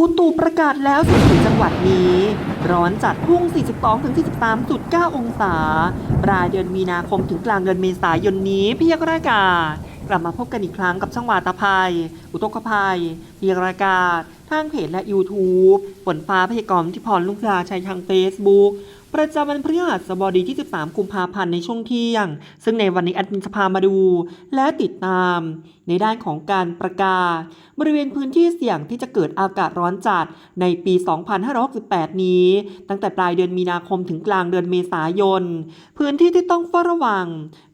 อุตุประกาศแล้ว14จังหวัดนี้ ร้อนจัดพุ่ง 42-43.9 องศา ปลายเดือนมีนาคมถึงกลางเดือนเมษายนนี้พยากรณ์อากาศกลับมาพบกันอีกครั้งกับช่างวาตาภัย อุทกภัยพยากรณ์อากาศทางเพจและ YouTube ฝนฟ้าพยากรณ์ที่พรลุงพลาชัยทาง Facebook ประจำวันพฤหัสบดีที่ 13 กุมภาพันธ์ในช่วงเที่ยง ซึ่งในวันนี้แอดมินจะพามาดู และติดตาม ในด้านของการประกาศ บริเวณพื้นที่เสี่ยงที่จะเกิดอากาศร้อนจัดในปี 2568 นี้ ตั้งแต่ปลายเดือนมีนาคมถึงกลางเดือนเมษายน พื้นที่ที่ต้องเฝ้าระวัง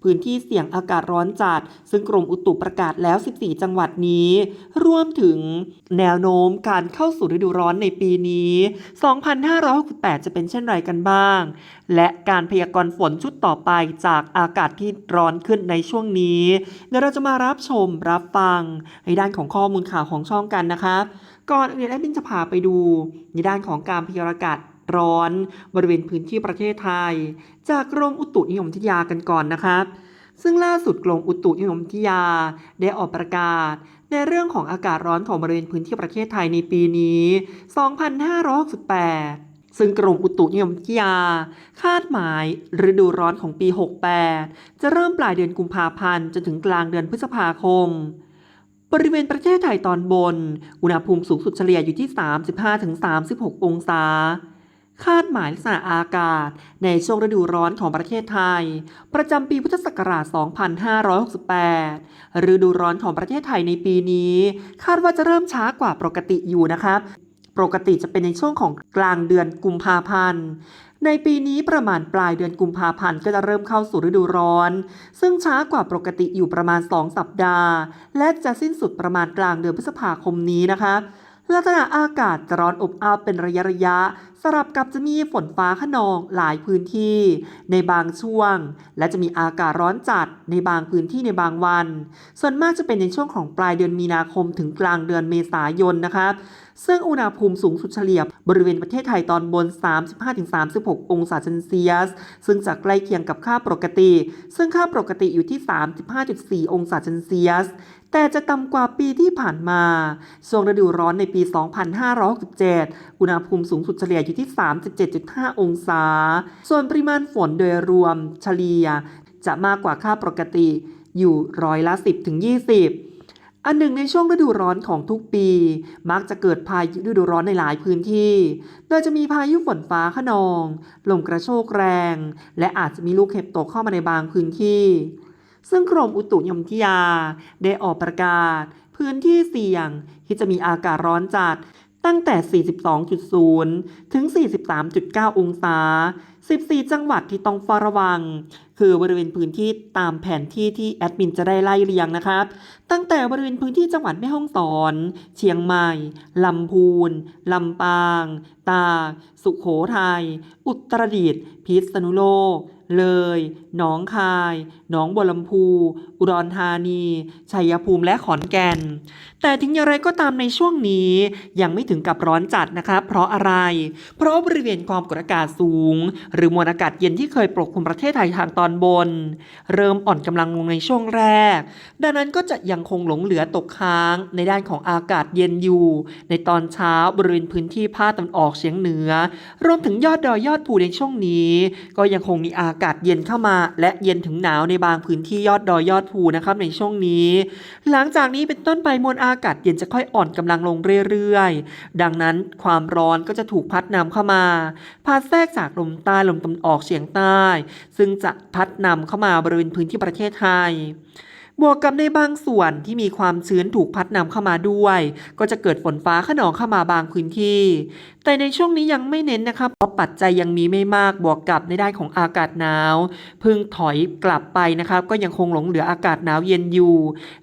พื้นที่เสี่ยงอากาศร้อนจัด ซึ่งกรมอุตุประกาศแล้ว 14 จังหวัดนี้ รวมถึงแนวโน้มการเข้าสู่ฤดูร้อนในปีนี้ 2568 จะเป็นเช่นไรกันบ้าง และการพยากรณ์ฝนชุดต่อไปจากอากาศที่ร้อนขึ้นในช่วงนี้ เดี๋ยวเราจะมารับชมรับฟัง ในด้านของข้อมูลข่าวของช่องกันนะครับก่อนอื่นแอดมินจะพาไปดู ในด้านของการพยากรณ์อากาศร้อน บริเวณพื้นที่ประเทศไทย จากกรมอุตุนิยมวิทยากันก่อนนะครับ ซึ่งล่าสุดกรมอุตุนิยมวิทยาได้ออกประกาศ ในเรื่องของอากาศร้อนของบริเวณพื้นที่ประเทศไทยในปีนี้ 2568 ซึ่งกรมอุตุนิยมวิทยา คาดหมายฤดูร้อนของปี 68 จะเริ่มปลายเดือนกุมภาพันธ์จนถึงกลางเดือนพฤษภาคม บริเวณประเทศไทยตอนบน อุณหภูมิสูงสุดเฉลี่ยอยู่ที่ 35-36 องศา คาดหมายลักษณะอากาศในช่วงฤดูร้อนของประเทศไทย ประจำปีพุทธศักราช 2568 ฤดูร้อนของประเทศไทยในปีนี้ คาดว่าจะเริ่มช้ากว่าปกติอยู่นะครับ ปกติจะเป็นในช่วงของกลางเดือนกุมภาพันธ์ ในปีนี้ประมาณปลายเดือนกุมภาพันธ์ก็จะเริ่มเข้าสู่ฤดูร้อน ซึ่งช้ากว่าปกติอยู่ประมาณ 2 สัปดาห์ และจะสิ้นสุดประมาณกลางเดือนพฤษภาคมนี้นะคะลักษณะอากาศจะร้อนอบอ้าวเป็นระยะระยะ สลับกับจะมีฝนฟ้าขนองหลายพื้นที่ในบางช่วง และจะมีอากาศร้อนจัดในบางพื้นที่ในบางวัน ส่วนมากจะเป็นในช่วงของปลายเดือนมีนาคมถึงกลางเดือนเมษายนนะคะซึ่งอุณหภูมิสูงสุดเฉลี่ยบริเวณประเทศไทยตอนบน 35-36 องศาเซนเซียส ซึ่งจะใกล้เคียงกับค่าปกติ ซึ่งค่าปกติอยู่ที่ 35.4 องศาเซนเซียส แต่จะต่ำกว่าปีที่ผ่านมา ช่วงฤดูร้อนในปี 2567 อุณหภูมิสูงสุดเฉลี่ยอยู่ที่ 37.5 องศา ส่วนปริมาณฝนโดยรวมเฉลี่ยจะมากกว่าค่าปกติอยู่ร้อยละ 10-20อันหนึ่งในช่วงฤดูร้อนของทุกปี มักจะเกิดพายุฤดูร้อนในหลายพื้นที่ โดยจะมีพายุฝนฟ้าขนอง ลมกระโชกแรง และอาจจะมีลูกเห็บตกเข้ามาในบางพื้นที่ ซึ่งกรมอุตุนิยมวิทยา ได้ออกประกาศ พื้นที่เสี่ยงที่จะมีอากาศร้อนจัด ตั้งแต่ 42.0 ถึง 43.9 องศา14 จังหวัดที่ต้องเฝ้าระวัง คือบริเวณพื้นที่ตามแผนที่ที่แอดมินจะได้ไล่เรียงนะครับ ตั้งแต่บริเวณพื้นที่จังหวัดแม่ฮ่องสอน เชียงใหม่ ลำพูน ลำปาง ตาก สุขโขทัย อุตรดิตถ์ พิษณุโลก เลย หนองคาย หนองบัวลำพู อุดรธานี ชัยภูมิ และขอนแก่น แต่ถึงอย่างไรก็ตามในช่วงนี้ยังไม่ถึงกับร้อนจัดนะครับเพราะอะไร เพราะบริเวณความกดอากาศสูงหรือมวลอากาศเย็นที่เคยปกคลุมประเทศไทยทางตอนบน เริ่มอ่อนกำลังลงในช่วงแรก ดังนั้นก็จะยังคงหลงเหลือตกค้างในด้านของอากาศเย็นอยู่ ในตอนเช้าบริเวณพื้นที่ภาคตะวันออกเฉียงเหนือ รวมถึงยอดดอยยอดภูในช่วงนี้ ก็ยังคงมีอากาศเย็นเข้ามา และเย็นถึงหนาวในบางพื้นที่ยอดดอยยอดภูนะครับในช่วงนี้ หลังจากนี้เป็นต้นไปมวลอากาศเย็นจะค่อยอ่อนกำลังลงเรื่อยๆ ดังนั้นความร้อนก็จะถูกพัดนำเข้ามาพัดแทรกจากลมใต้ลมตะวันออกเฉียงใต้ ซึ่งจะพัดนำเข้ามาบริเวณพื้นที่ประเทศไทยบวกกับในบางส่วนที่มีความชื้นถูกพัดนำเข้ามาด้วย ก็จะเกิดฝนฟ้าขนองเข้ามาบางพื้นที่ แต่ในช่วงนี้ยังไม่เน้นนะครับเพราะปัจจัยยังมีไม่มากบวกกับในด้านของอากาศหนาวเพึ่งถอยกลับไปนะครับ ก็ยังคงหลงเหลืออากาศหนาวเย็นอยู่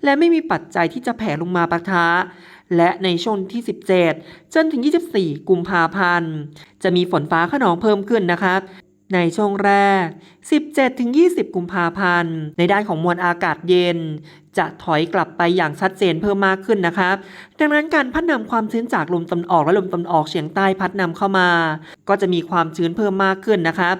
และไม่มีปัจจัยที่จะแผ่ลงมาปะทะ และในช่วงที่ 17 จนถึง 24 กุมภาพันธ์ จะมีฝนฟ้าขนองเพิ่มขึ้นนะครับในช่วงแรก 17-20 กุมภาพันธ์ ในด้านของมวลอากาศเย็น จะถอยกลับไปอย่างชัดเจนเพิ่มมากขึ้นนะครับ ดังนั้นการพัดนำความชื้นจากลมตะวันออกและลมตะวันออกเฉียงใต้พัดนำเข้ามา ก็จะมีความชื้นเพิ่มมากขึ้นนะครับ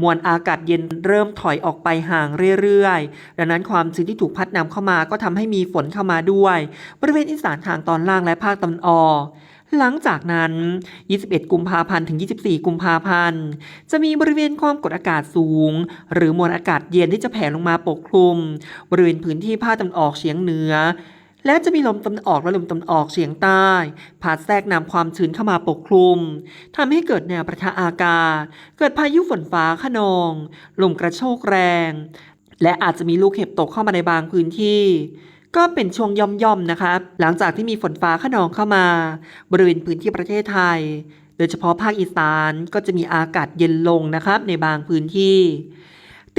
มวลอากาศเย็นเริ่มถอยออกไปห่างเรื่อยๆ ดังนั้นความชื้นที่ถูกพัดนำเข้ามาก็ทำให้มีฝนเข้ามาด้วย บริเวณอีสานทางตอนล่างและภาคตะวันออก หลังจากนั้น 21 กุมภาพันธ์ถึง 24 กุมภาพันธ์ จะมีบริเวณความกดอากาศสูง หรือมวลอากาศเย็นที่จะแผ่ลงมาปกคลุม บริเวณพื้นที่ภาคตะวันออกเฉียงเหนือ และจะมีลมตะวันออกและลมตะวันออกเฉียงใต้พัดแทรกนำความชื้นเข้ามาปกคลุมทำให้เกิดแนวประทะอากาศ เกิดพายุฝนฟ้าขนอง ลมกระโชกแรง และอาจจะมีลูกเห็บตกเข้ามาในบางพื้นที่ก็เป็นช่วงย่อมๆนะครับหลังจากที่มีฝนฟ้าขนองเข้ามา บริเวณพื้นที่ประเทศไทย โดยเฉพาะภาคอีสานก็จะมีอากาศเย็นลงนะครับในบางพื้นที่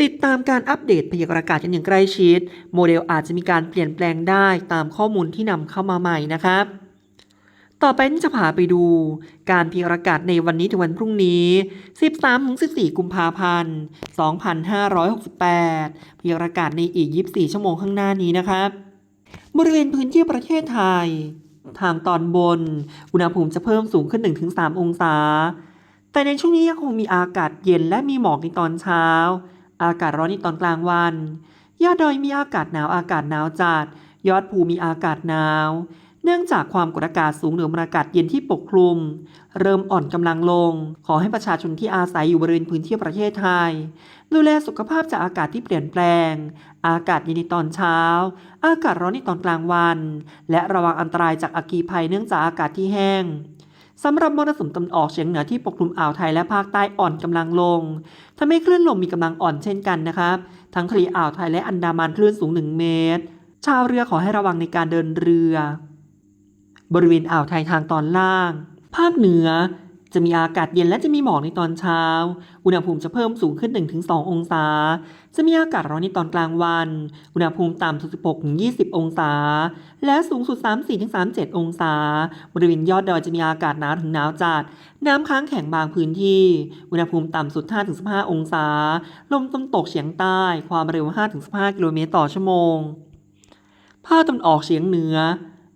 ติดตามการอัปเดตพยากรณ์อากาศกันอย่างใกล้ชิด โมเดลอาจจะมีการเปลี่ยนแปลงได้ตามข้อมูลที่นำเข้ามาใหม่นะครับต่อไปนี่จะพาไปดู การพยากรณ์อากาศในวันนี้ถึงวันพรุ่งนี้ 13-14 กุมภาพันธ์ 2568พยากรณ์อากาศในอีก 24 ชั่วโมงข้างหน้านี้นะครับ บริเวณพื้นที่ประเทศไทย ทางตอนบน อุณหภูมิจะเพิ่มสูงขึ้น 1-3 องศา แต่ในช่วงนี้ยังคงมีอากาศเย็นและมีหมอกในตอนเช้า อากาศร้อนในตอนกลางวัน ยอดดอยมีอากาศหนาวอากาศหนาวจัด ยอดภูมีอากาศหนาว เนื่องจากความกดอากาศสูงเหนือมวลอากาศเย็นที่ปกคลุม เริ่มอ่อนกำลังลง ขอให้ประชาชนที่อาศัยอยู่บริเวณพื้นที่ประเทศไทย ดูแลสุขภาพจากอากาศที่เปลี่ยนแปลง อากาศเย็นในตอนเช้า อากาศร้อนในตอนกลางวัน และระวังอันตรายจากอัคคีภัยเนื่องจากอากาศที่แห้ง สำหรับมรสุมตะวันออกเฉียงเหนือที่ปกคลุมอ่าวไทยและภาคใต้อ่อนกำลังลงทำให้คลื่นลมมีกำลังอ่อนเช่นกันนะครับ ทั้งทะเลอ่าวไทยและอันดามันคลื่นสูง 1 เมตร ชาวเรือขอให้ระวังในการเดินเรือ บริเวณอ่าวไทยทางตอนล่าง ภาคเหนือ จะมีอากาศเย็นและจะมีหมอกในตอนเช้า อุณหภูมิจะเพิ่มสูงขึ้น 1-2 องศา จะมีอากาศร้อนในตอนกลางวัน อุณหภูมิต่ำสุด 16-20 องศา และสูงสุด 34-37 องศา บริเวณยอดดอยจะมีอากาศหนาวถึงหนาวจัด น้ำค้างแข็งบางพื้นที่ อุณหภูมิต่ำสุด 5-15 องศา ลมตะวันตกเฉียงใต้ ความเร็ว 5-15 กิโลเมตรต่อชั่วโมง ภาคตะวันออกเฉียงเหนือ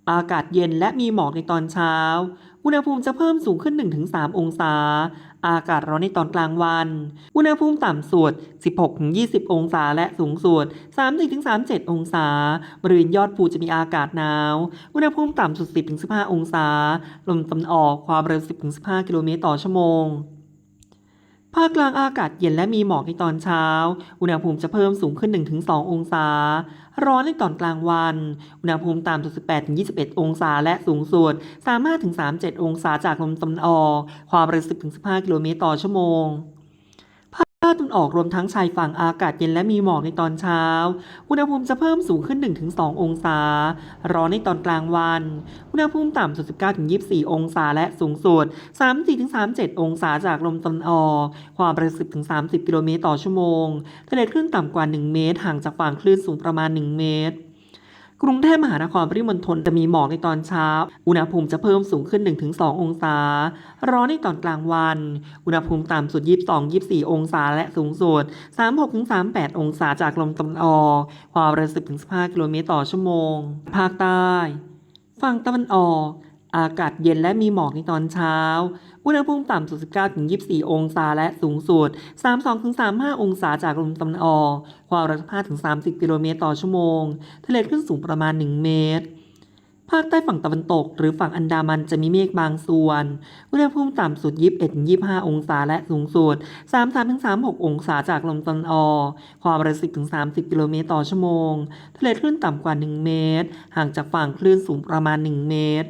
อากาศเย็นและมีหมอกในตอนเช้า อุณหภูมิจะเพิ่มสูงขึ้น 1-3 องศา อากาศร้อนในตอนกลางวัน อุณหภูมิต่ำสุด 16-20 องศาและสูงสุด 30-37 องศา บริเวณยอดภูจะมีอากาศหนาว อุณหภูมิต่ำสุด 10-15 องศา ลมตะวันออกความเร็ว 10-15 กิโลเมตรต่อชั่วโมง ภาคกลางอากาศเย็นและมีหมอกในตอนเช้า อุณหภูมิจะเพิ่มสูงขึ้น 1-2 องศา ร้อนในตอนกลางวัน อุณหภูมิต่ำสุด 18-21 องศา และสูงสุด 3-37 องศาจากลมตะวันออก ความเร็ว 10-15 กิโลเมตรต่อชั่วโมงาคตะวันออกรวมทั้งชายฝั่งอากาศเย็นและมีหมอกในตอนเช้า อุณหภูมิจะเพิ่มสูงขึ้น 1-2 องศา ร้อนในตอนกลางวัน อุณหภูมิต่ำสุด 19-24 องศาและสูงสุด 34-37 องศาจากลมตะวันออก ความเร็ว10-30 กิโลเมตรต่อชั่วโมงทะเลคลื่นต่ำกว่า 1 เมตร ห่างจากฝั่งคลื่นสูงประมาณ 1 เมตร กรุงเทพมหานครปริมณฑลจะมีหมอกในตอนเช้า อุณหภูมิจะเพิ่มสูงขึ้น 1-2 องศา ร้อนในตอนกลางวัน อุณหภูมิต่ำสุด 22-24 องศาและสูงสุด 36-38 องศาจากลมตะวันออก ความเร็ว10-15 กิโลเมตรต่อชั่วโมง ภาคใต้ ฝั่งตะวันออก อากาศเย็นและมีหมอกในตอนเช้า อุณหภูมิต่ำสุด 19-24 องศาและสูงสุด 32-35 องศาจากลมตะวันออก ความเร็ว15-30 กิโลเมตรต่อชั่วโมง ทะเลคลื่นสูงประมาณ 1 เมตร ภาคใต้ฝั่งตะวันตก หรือฝั่งอันดามันจะมีเมฆบางส่วน อุณหภูมิต่ำสุด 21-25 องศาและสูงสุด 33-36 องศาจากลมตะวันออก ความเร็ว10-30 กิโลเมตรต่อชั่วโมง ทะเลคลื่นต่ำกว่า 1 เมตร ห่างจากฝั่งคลื่นสูงประมาณ 1 เมตร